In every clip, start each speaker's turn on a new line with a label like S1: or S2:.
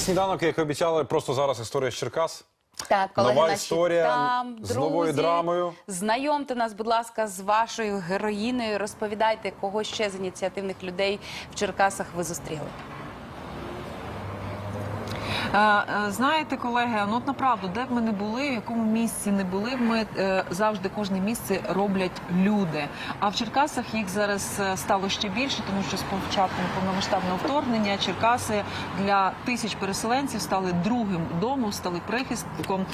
S1: Сніданок, як обіцяли, просто зараз історія з Черкас.
S2: Так, колеги
S1: Нова
S2: наші
S1: історія
S2: там,
S1: з новою
S2: друзі,
S1: драмою.
S2: Знайомте нас, будь ласка, з вашою героїною. Розповідайте, кого ще з ініціативних людей в Черкасах ви зустріли.
S3: Е, е, Знаєте, колеги, ну от направду, де б ми не були, в якому місці не були, ми е, завжди кожне місце роблять люди. А в Черкасах їх зараз стало ще більше, тому що з початком повномасштабного вторгнення Черкаси для тисяч переселенців стали другим домом, стали прихистком.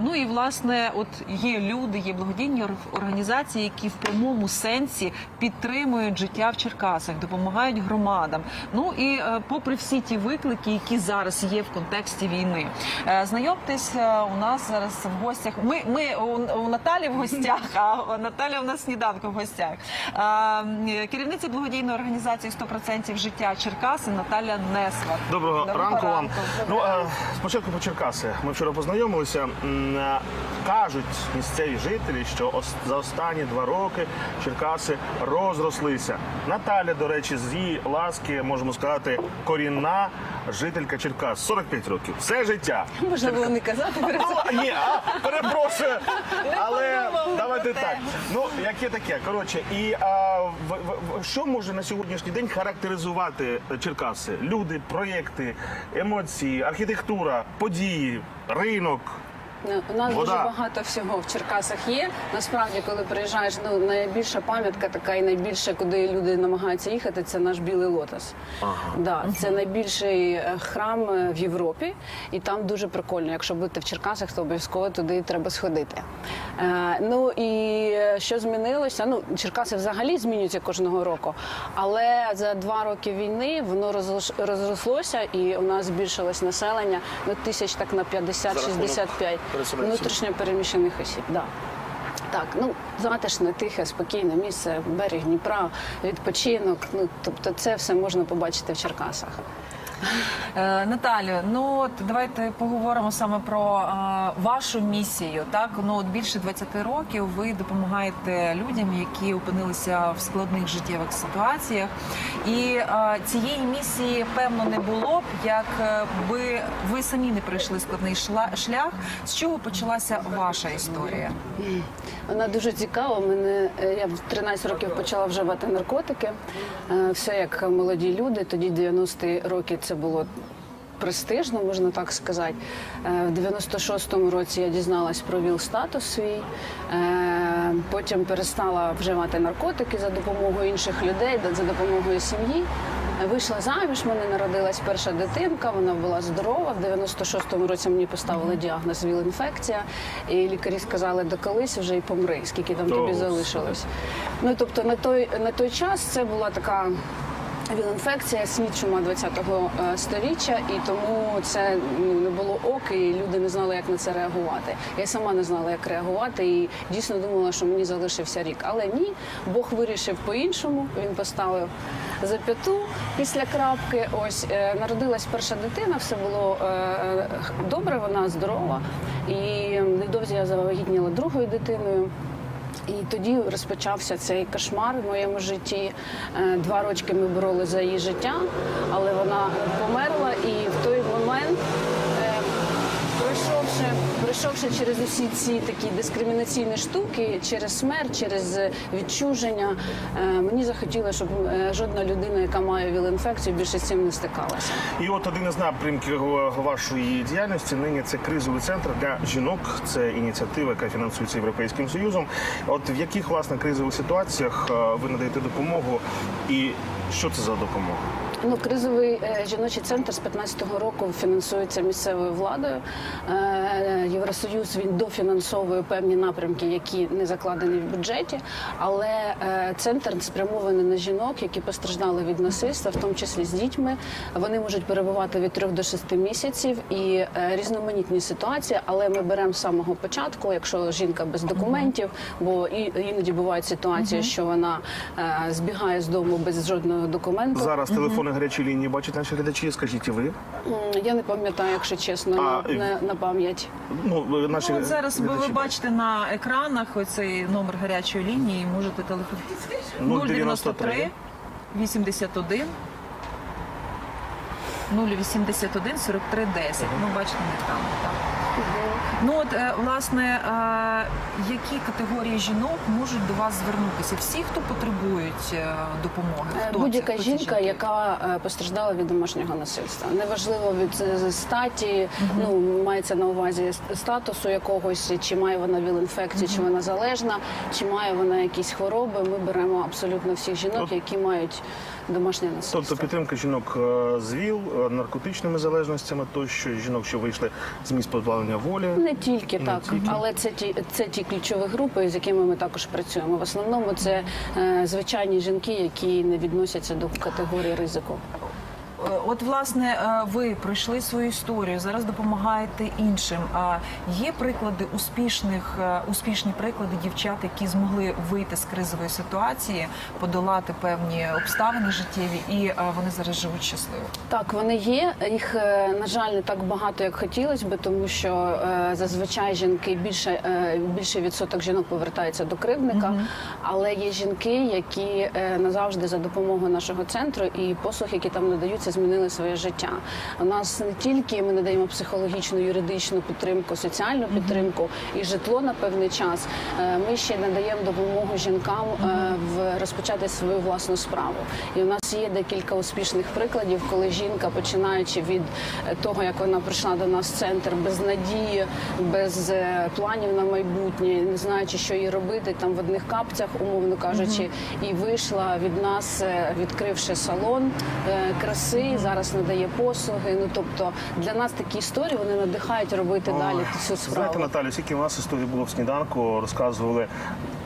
S3: Ну і власне, от є люди, є благодійні ор- організації, які в прямому сенсі підтримують життя в Черкасах, допомагають громадам. Ну і попри всі ті виклики, які зараз є в контексті війни, Е, знайомтесь, е, у нас зараз в гостях. Ми, ми у, Наталі в гостях, а Наталя у нас сніданку в гостях. Е, Керівниця благодійної організації «100% життя Черкаси Наталя Несва.
S4: Доброго, ранку вам. Ну спочатку по Черкаси. Ми вчора познайомилися. Кажуть місцеві жителі, що за останні два роки Черкаси розрослися. Наталя, до речі, з її ласки можемо сказати, корінна жителька Черкас. 45 років. Все життя.
S2: Можна було не казати
S4: ні, а, перепрошую. Але давайте так. Ну, яке таке. Коротше, і а, в, в- в- що може на сьогоднішній день характеризувати Черкаси? Люди, проєкти, емоції, архітектура, події, ринок.
S5: Ну, У нас
S4: Вода.
S5: дуже багато всього в Черкасах є. Насправді, коли приїжджаєш, ну найбільша пам'ятка така і найбільше, куди люди намагаються їхати, це наш білий лотос. Да, це найбільший е, храм е, в Європі, і там дуже прикольно. Якщо будете в Черкасах, то обов'язково туди треба сходити. Е, ну і е, що змінилося? Ну, Черкаси взагалі змінюються кожного року, але за два роки війни воно розрослося, і у нас збільшилось населення ну, тисяч так на 50-65
S4: переселенців.
S5: внутрішньо переміщених осіб. Да. Так, ну затишне, тихе, спокійне місце, берег Дніпра, відпочинок. Ну тобто, це все можна побачити в Черкасах.
S3: Е, Наталю, ну от давайте поговоримо саме про е, вашу місію. Так, ну от більше 20 років ви допомагаєте людям, які опинилися в складних життєвих ситуаціях. І е, цієї місії певно не було б, якби ви самі не пройшли складний шлях. З чого почалася ваша історія?
S5: Вона дуже цікава. Мене е, я в 13 років почала вживати наркотики. Е, Все як молоді люди. Тоді 90-ті роки це було. Престижно, можна так сказати. Е, В 96-му році я дізналась про ВІЛ статус свій. Потім перестала вживати наркотики за допомогою інших людей, за допомогою сім'ї. Вийшла заміж, в мене народилась перша дитинка, вона була здорова. В 96-му році мені поставили діагноз ВІЛ-інфекція, і лікарі сказали, доколись вже й помри, скільки там тобі залишилось. Ну тобто на той на той час це була така. Віл-інфекція, сміт чума 20-го е, сторіччя, і тому це ну, не було ок, і люди не знали, як на це реагувати. Я сама не знала, як реагувати, і дійсно думала, що мені залишився рік. Але ні, Бог вирішив по-іншому. Він поставив зап'яту після крапки. Ось е, народилась перша дитина, все було е, добре, вона здорова. І невдовзі я завагітніла другою дитиною. І тоді розпочався цей кошмар в моєму житті. Е, Два рочки ми боролися за її життя, але вона померла. І в той момент, е, пройшовши, пройшовши через усі ці такі дискримінаційні штуки, через смерть, через відчуження, е, мені захотілося, щоб е, жодна людина, яка має віл-інфекцію, більше з цим не стикалася.
S4: І от один із напрямків вашої діяльності нині це кризовий центр для жінок. Це ініціатива, яка фінансується Європейським Союзом. От в яких власне кризових ситуаціях е, ви надаєте допомогу, і що це за допомога?
S5: Ну, кризовий жіночий центр з 15-го року фінансується місцевою владою. Євросоюз він дофінансовує певні напрямки, які не закладені в бюджеті. Але е, центр спрямований на жінок, які постраждали від насильства, в тому числі з дітьми. Вони можуть перебувати від 3 до 6 місяців і е, різноманітні ситуації. Але ми беремо з самого початку, якщо жінка без документів, бо іноді бувають ситуації, що вона е, збігає з дому без жодного документу.
S4: Зараз телефони гарячої лінії бачать наші глядачі. Скажіть і ви?
S5: Я не пам'ятаю, якщо чесно,
S4: А,
S5: на, на, на пам'ять.
S4: Ну ви- наші
S3: Ну, зараз ви, ви бачите на екранах оцей номер гарячої лінії. Можете телефонувати
S4: 093
S3: 093 81 081 43 10. Ну, бачите, не там. Так. Ну от е, власне, е, які категорії жінок можуть до вас звернутися? Всі, хто потребують е, допомоги,
S5: Е,
S3: хто
S5: Будь-яка
S3: це? Хто ці
S5: жінка,
S3: жінки?
S5: яка е, постраждала від домашнього насильства, неважливо від е, статі, ну мається на увазі статусу якогось, чи має вона віл-інфекцію, чи вона залежна, чи має вона якісь хвороби. Ми беремо абсолютно всіх жінок, які мають домашнє насильство.
S4: Тобто підтримка жінок е, з ВІЛ, е, наркотичними залежностями, тощо жінок, що вийшли з місць позбавлення волі.
S5: Не тільки
S4: Не
S5: так,
S4: тільки.
S5: але це ті це ті ключові групи, з якими ми також працюємо. В основному це е, звичайні жінки, які не відносяться до категорії ризику.
S3: Е, От, власне, е, ви пройшли свою історію, зараз допомагаєте іншим. А є приклади успішних, е, успішні приклади дівчат, які змогли вийти з кризової ситуації, подолати певні обставини життєві, і вони зараз живуть щасливо.
S5: Так, вони є. Їх, на жаль, не так багато, як хотілося би, тому що зазвичай жінки більше е, більший відсоток жінок повертається до кривдника. Але є жінки, які назавжди за допомогою нашого центру і послуг, які там надаються, змінили своє життя. У нас не тільки ми надаємо психологічну, юридичну підтримку, соціальну підтримку і житло на певний час. е, Ми ще надаємо допомогу жінкам е, в розпочати свою власну справу. І у нас є декілька успішних прикладів, коли жінка, починаючи від е, того, як вона прийшла до нас в центр без надії, без планів на майбутнє, не знаючи, що їй робити, там в одних капцях, умовно кажучи, і вийшла від нас, відкривши салон е, краси, зараз надає послуги. Ну тобто для нас такі історії вони надихають робити далі
S4: Ой,
S5: цю справу.
S4: Знаєте, Наталі, скільки у нас історії було в сніданку, розказували.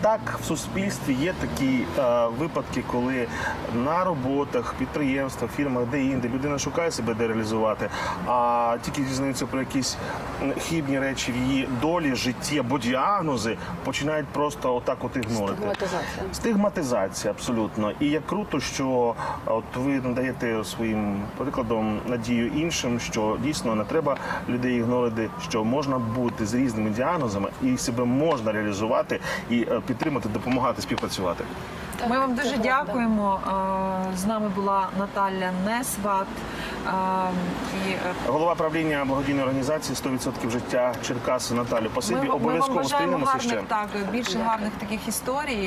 S4: Так, в суспільстві є такі е, випадки, коли на роботах, підприємствах, фірмах, де інде людина шукає себе де реалізувати, а тільки дізнаються про якісь хібні речі в її долі, житті або діагнози, починають просто отак от ігнорити.
S5: Стигматизація.
S4: Стигматизація, абсолютно. І як круто, що от ви надаєте своїм прикладом надію іншим, що дійсно не треба людей ігнорити, що можна бути з різними діагнозами і себе можна реалізувати і е, підтримати, допомагати, співпрацювати.
S3: Ми вам дуже дякуємо. Е, З нами була Наталя Несват. е, І е,
S4: Голова правління благодійної організації «100% життя Черкаси Наталю.
S3: ми,
S4: Пасибі
S3: ми вам
S4: обов'язково
S3: бажаємо
S4: зустрінемося ще.
S3: гарних так більше гарних таких історій.